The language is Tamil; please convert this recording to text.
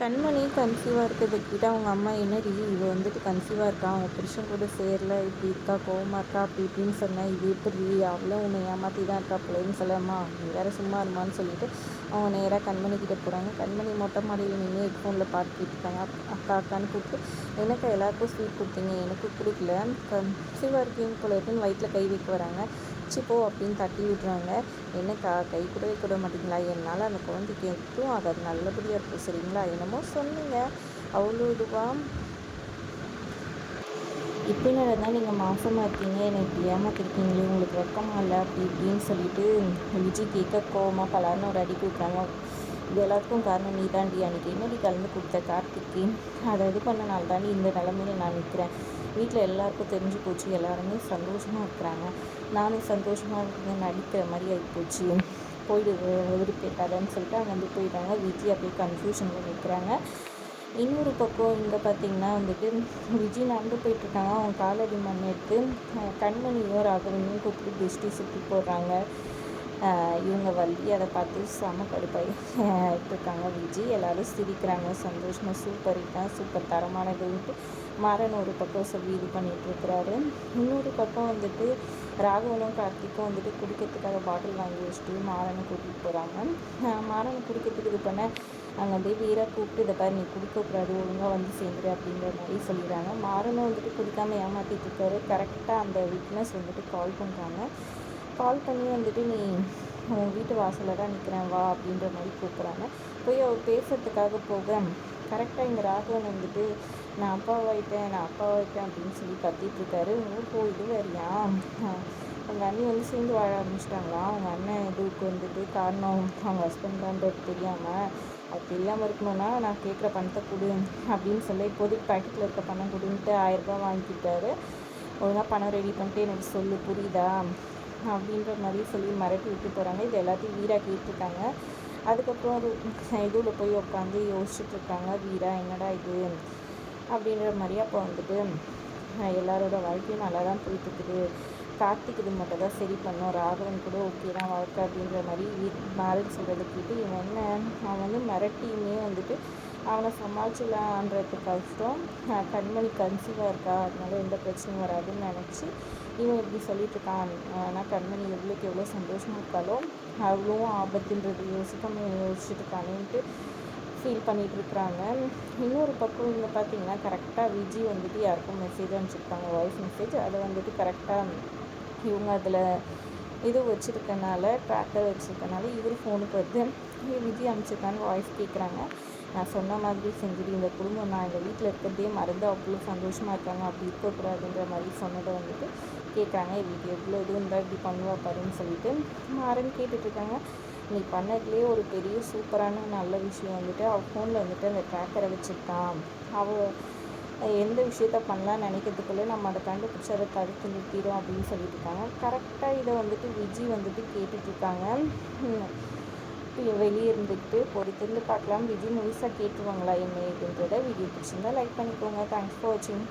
கண்மணி கன்சீவாக இருக்கிறதுக்கிட்ட அவங்க அம்மா என்னடி இவ வந்துட்டு கன்சீவாக இருக்கா? அவங்க புருஷன் கூட சேரல இப்படி இருக்கா? கோவமாக இருக்கா? அப்படி இப்படின்னு சொன்னேன் இது எப்படி? அவளும் உன்னை ஏமாற்றி தான் இருக்கா பிள்ளைன்னு சொல்லம்மா. நீ வேறு சும்மா இருமான்னு சொல்லிட்டு அவங்க நேராக கண்மணி கிட்டே போகிறாங்க கண்மணி மொட்டை மாடியில் நின்று ஹெட்ஃபோனில் பாட்டு கேட்டுருக்காங்க அக்கா அக்கான்னு கூப்பிட்டு எனக்கு எல்லாருக்கும் ஸ்வீட் கொடுத்தீங்க? எனக்கு கொடுக்கல கன்சீவாக இருக்கீங்க போல இருக்குன்னு வயிற்றில் கை வைக்க வராங்க. சிப்போ அப்படின்னு தட்டி விட்றாங்க. என்னக்கா கை கூட வைக்க மாட்டிங்களா? என்னால் அந்த குழந்தைக்கு எதுவும் அது நல்லபடியாக இருக்கும் சரிங்களா? என்னமோ சொன்னீங்க. அவ்வளோ இதுவாக இப்போ நடந்தால் நீங்கள் மாசமாக இருக்கீங்க? எனக்கு ஏமாத்திருக்கீங்களே? உங்களுக்கு வெக்கமாக இல்லை? அப்படி இப்படின்னு சொல்லிட்டு விஜய் கேட்க கோவமாக பலார்னு ஒரு அடி கொடுக்குறாங்க. இது எல்லாத்துக்கும் காரணம் நீ தாண்டி அன்றைக்கி என்னடி கலந்து கொடுத்த கார்த்திக்கு? அதை இது பண்ணனால தாண்டி இந்த நிலமையில நான் நிற்கிறேன் வீட்டில் எல்லாருக்கும் தெரிஞ்சு போச்சு எல்லாருமே சந்தோஷமாக இருக்கிறாங்க. நானும் சந்தோஷமாக இருக்கேன் நடிக்கிற மாதிரி ஆகி போச்சு. போயிடு விருப்பேட்டாதன்னு சொல்லிட்டு அவங்க வந்து போயிட்டாங்க. விஜய் அப்படியே கன்ஃபியூஷனில் நிற்கிறாங்க இன்னொரு பக்கம் இங்கே பார்த்தீங்கன்னா வந்துட்டு விஜய் நடந்து போயிட்டுருக்காங்க அவங்க காலடி மண் எடுத்து கண்மணியோ ராகவனையும் கூப்பிட்டு திருஷ்டி சுற்றி போடுறாங்க. இவங்க வள்ளி அதை பார்த்து செம கடுப்பாய் இருக்காங்க விஜய் எல்லோரும் சிரிக்கிறாங்க. சந்தோஷமாக சூப்பர் தான் சூப்பர் தரமானதுன்ட்டு மாறன் ஒரு பக்கம் சொல்லி இது பண்ணிகிட்ருக்கிறாரு இன்னொரு பக்கம் வந்துட்டு ராகவனும் கார்த்திக்கும் வந்துட்டு குடிக்கிறதுக்காக பாட்டில் வாங்கி வச்சுட்டு மாறனை கூட்டிகிட்டு போகிறாங்க மாறனை குடிக்கிறதுக்கு இது பண்ண அங்கே வந்து வீராக கூப்பிட்டு இதை பாரு நீ குடிக்கக்கூடாது ஒழுங்காக வந்து சேர்ந்துரு அப்படிங்கிற மாதிரி சொல்லிடுறாங்க. மாறனும் வந்துட்டு குடிக்காமல் ஏமாற்றிட்டு இருக்காரு. கரெக்டாக அந்த விட்னஸ் வந்துட்டு கால் பண்ணுறாங்க கால் பண்ணி வந்துட்டு நீ உன் வீட்டு வாசலில் தான் நிற்கிறேன் வா அப்படின்ற மாதிரி கூப்பிட்றாங்க. போய் அவர் பேசுறதுக்காக போக கரெக்டாக இங்கே ராகவன் வந்துட்டு நான் அப்பாவாயிட்டேன் நான் அப்பாவாயிட்டேன் அப்படின்னு சொல்லி கத்திட்டுருக்காரு ஓஹோ இது வரியா அவங்க அண்ணி வந்து சேர்ந்து வாழ ஆரம்பிச்சிட்டாங்களா? அவங்க அண்ணன் இதுக்கு வந்துட்டு காரணம்? அவங்க ஹஸ்பண்ட் தான்றது தெரியாமல் அது தெரியாமல் இருக்கணும்னா நான் கேட்குற பணத்தை கொடு அப்படின்னு சொல்லி இப்போதைக்கு பேக்கெட்டில் இருக்க பணம் கொடுன்ட்டு ஆயிரரூபா வாங்கிக்கிட்டாரு ஒழுங்காக பணம் ரெடி பண்ணிட்டு எனக்கு சொல்லு புரியுதா? அப்படின்ற மாதிரி சொல்லி மிரட்டி விட்டு போகிறாங்க இது எல்லாத்தையும் வீரா கேட்டிருக்காங்க. அதுக்கப்புறம் ஒரு இதுவில் போய் உட்காந்து யோசிச்சுட்ருக்காங்க வீரா என்னடா இது? அப்படின்ற மாதிரி அப்போ வந்துட்டு எல்லாரோட வாழ்க்கையும் நல்லா தான் போயிட்டுருக்குது. கார்த்திக் இது மட்டும் தான் சரி பண்ணோம். ராகவன் கூட ஓகே தான் வாழ்க்கை அப்படின்ற மாதிரி மேரேஜ் சொல்கிறத கேட்டு இவன் என்ன அவன் வந்து மிரட்டியுமே வந்துட்டு அவனை சமாளிச்சிடலான்றது கஷ்டம். கண்மணி கன்சீவாக இருக்கா? அதனால எந்த பிரச்சனையும் வராதுன்னு நினச்சி இவன் இப்படி சொல்லிட்டு இருக்கான் ஆனால் கண்மணி எவ்வளோக்கு எவ்வளோ சந்தோஷமாக இருக்காளோ அவ்வளோ ஆபத்துன்றது யோசிக்காம யோசிச்சுட்டு இருக்கானேன்ட்டு ஃபீல் பண்ணிகிட்டு இருக்கிறாங்க இன்னொரு பக்கம் இங்கே பார்த்தீங்கன்னா கரெக்டாக விஜி வந்துட்டு யாருக்கும் மெசேஜ் அனுப்பிச்சிருக்காங்க வாய்ஸ் மெசேஜ் அதை வந்துட்டு கரெக்டாக இவங்க அதில் இது வச்சுருக்கனால ட்ராக்கர் வச்சுருக்கனால இவர் ஃபோனுக்கு வந்து விஜய் அனுப்பிச்சிருக்கான்னு வாய்ஸ் கேட்குறாங்க நான் சொன்ன மாதிரி செஞ்சுட்டு இந்த குடும்பம் நான் எங்கள் வீட்டில் இருக்கிறதே மறந்து அவ்வளோ சந்தோஷமாக இருக்காங்க. அப்படி இருக்கக்கூடாதுன்ற மாதிரி சொன்னதை வந்துட்டு கேட்குறாங்க. இவளுக்கு எவ்வளோ இது இருந்தால் இப்படி பண்ணுவா பாருன்னு சொல்லிட்டு மாறன் கேட்டுட்ருக்காங்க. நீ பண்ணதுலேயே ஒரு பெரிய சூப்பரான நல்ல விஷயம் வந்துட்டு அவள் ஃபோனில் வந்துட்டு அந்த ட்ராக்கரை வச்சுருக்கான். அவள் எந்த விஷயத்த பண்ணலாம் நினைக்கிறதுக்குள்ளே நம்ம அதை கண்டுபிடிச்சி அதை தடுத்து நிறுத்திடும் அப்படின்னு சொல்லிட்டு இருக்காங்க கரெக்டாக இதை வந்துட்டு விஜி வந்துட்டு கேட்டுட்ருக்காங்க. வெளியே இருந்துக்கிட்டு பொறுத்திருந்து பார்க்கலாம். விஜய் முழுசாக கேட்டுருவாங்களா என்ன ஏதுன்றதை வீடியோ பிடிச்சிருந்தா லைக் பண்ணிக்கோங்க. தேங்க்ஸ் ஃபார் வாட்சிங்